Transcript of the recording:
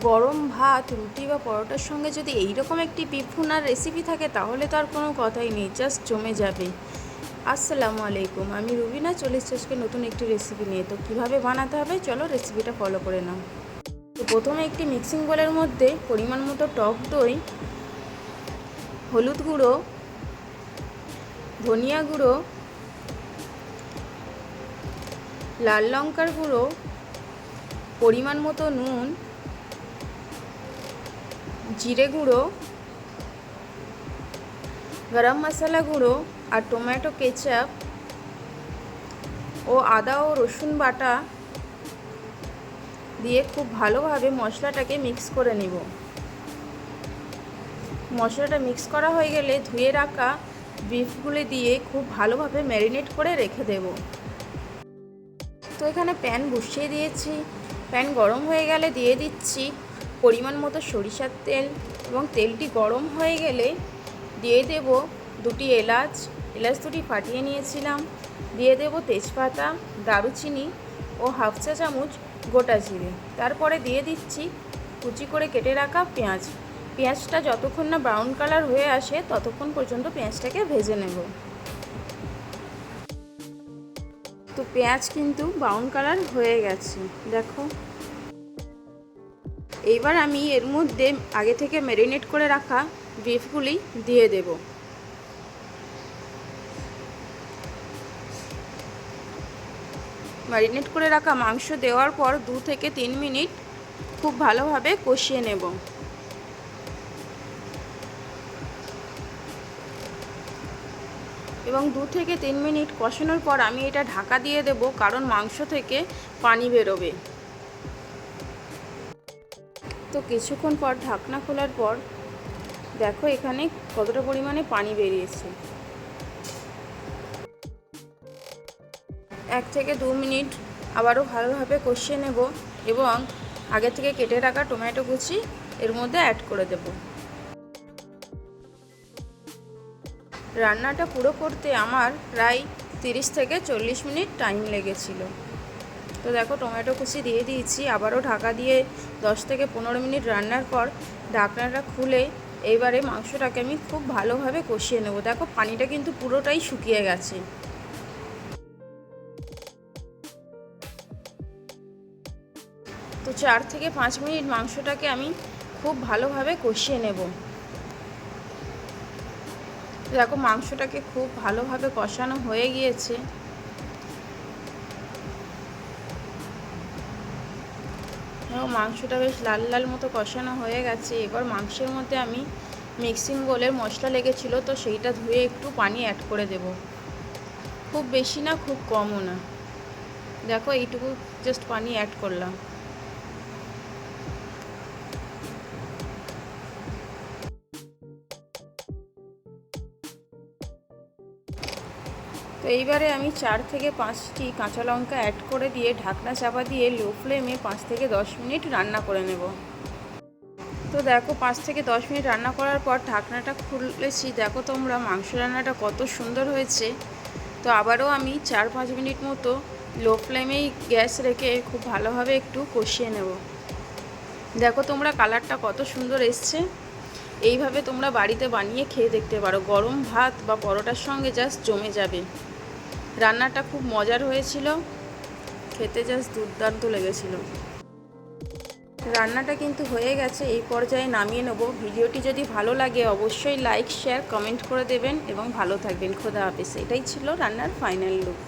গরম ভাত, রুটি বা পরোটার সঙ্গে যদি এই রকম একটি পিফুনার রেসিপি থাকে, তাহলে তো আর কোনো কথাই নেই জাস্ট জমে যাবে। আসসালামু আলাইকুম, আমি রুবিনা, চলে এসেছি আজকে নতুন একটি রেসিপি নিয়ে। তো কীভাবে বানাতে হবে, চলো রেসিপিটা ফলো করে নাও। তো প্রথমে একটি মিক্সিং বোলের মধ্যে পরিমাণ মতো টক দই, হলুদ গুঁড়ো, ধনিয়া গুঁড়ো, লাল লঙ্কার গুঁড়ো, পরিমাণ মতো নুন জিরে গুঁড়ো, গরম মশলা গুঁড়ো আর টমেটো কেচাপ ও আদা ও রসুন বাটা দিয়ে খুব ভালোভাবে মশলাটাকে মিক্স করে নিব। মশলাটা মিক্স করা হয়ে গেলে ধুয়ে রাখা বিফগুলি দিয়ে খুব ভালোভাবে ম্যারিনেট করে রেখে দেব। তো এখানে প্যান বসিয়ে দিয়েছি। প্যান গরম হয়ে গেলে দিয়ে দিচ্ছি পরিমাণ মতো সরিষার তেল এবং তেলটি গরম হয়ে গেলে দিয়ে দেব দুটি এলাচ। এলাচ দুটি ফাটিয়ে নিয়েছিলাম। দিয়ে দেব তেজপাতা, দারুচিনি ও হাফ চা চামচ গোটা জিরে। তারপরে দিয়ে দিচ্ছি কুচি করে কেটে রাখা পেঁয়াজ। পেঁয়াজটা যতক্ষণ না ব্রাউন কালার হয়ে আসে ততক্ষণ পর্যন্ত পেঁয়াজটাকে ভেজে নেব। তো পেঁয়াজ কিন্তু ব্রাউন কালার হয়ে গেছে। দেখো এইবার আমি এর মধ্যে আগে থেকে ম্যারিনেট করে রাখা বিফগুলি দিয়ে দেব। ম্যারিনেট করে রাখা মাংস দেওয়ার পর দু থেকে তিন মিনিট খুব ভালোভাবে কষিয়ে নেব। এবং দু থেকে তিন মিনিট কষানোর পর আমি এটা ঢাকা দিয়ে দেব, কারণ মাংস থেকে পানি বেরোবে। তো কিছুক্ষণ পর ঢাকনা খোলার পর দেখো এখানে কতটা পরিমাণে পানি বেরিয়েছে। এক থেকে দু মিনিট আবারও ভালোভাবে কষিয়ে নেব এবং আগে থেকে কেটে রাখা টমেটো কুচি এর মধ্যে অ্যাড করে দেব। রান্নাটা পুরো করতে আমার প্রায় তিরিশ থেকে চল্লিশ মিনিট টাইম লেগেছিল। তো দেখো টমেটো কুচি দিয়ে দিয়েছি, আবারও ঢাকা দিয়ে দশ থেকে পনেরো মিনিট রান্নার পর ঢাকনাটা খুলে এইবারে মাংসটাকে আমি খুব ভালোভাবে কষিয়ে নেব। দেখো পানিটা কিন্তু পুরোটাই শুকিয়ে গেছে। তো চার থেকে পাঁচ মিনিট মাংসটাকে আমি খুব ভালোভাবে কষিয়ে নেব। দেখো মাংসটাকে খুব ভালোভাবে কষানো হয়ে গিয়েছে। এবং মাংসটা বেশ লাল লাল মতো কষানো হয়ে গেছে। এবার মাংসের মধ্যে আমি মিক্সিং বোলের মশলা লেগেছিলো, তো সেইটা ধুয়ে একটু পানি অ্যাড করে দেব। খুব বেশি না, খুব কমও না। দেখো, এইটুকু জাস্ট পানি অ্যাড করলাম। তো এইবারে আমি চার থেকে পাঁচটি কাঁচা লঙ্কা অ্যাড করে দিয়ে ঢাকনা চাপা দিয়ে লো ফ্লেমে পাঁচ থেকে দশ মিনিট রান্না করে নেব। তো দেখো পাঁচ থেকে দশ মিনিট রান্না করার পর ঢাকনাটা খুলেছি। দেখো তোমরা মাংস রান্নাটা কত সুন্দর হয়েছে। তো আবারও আমি চার পাঁচ মিনিট মতো লো ফ্লেমেই গ্যাস রেখে খুব ভালোভাবে একটু কষিয়ে নেব। দেখো তোমরা কালারটা কত সুন্দর এসছে। এইভাবে তোমরা বাড়িতে বানিয়ে খেয়ে দেখতে পারো। গরম ভাত বা পরোটার সঙ্গে জাস্ট জমে যাবে। রান্নাটা খুব মজার হয়েছিল। খেতে জাস্ট দুর্দান্ত লেগেছিল। রান্নাটা কিন্তু হয়ে গেছে, এই পর্যায়ে নামিয়ে নেব। ভিডিওটি যদি ভালো লাগে, অবশ্যই লাইক শেয়ার কমেন্ট করে দেবেন এবং ভালো থাকবেন। খোদা হাফেজ। এটাই ছিল রান্নার ফাইনাল লুক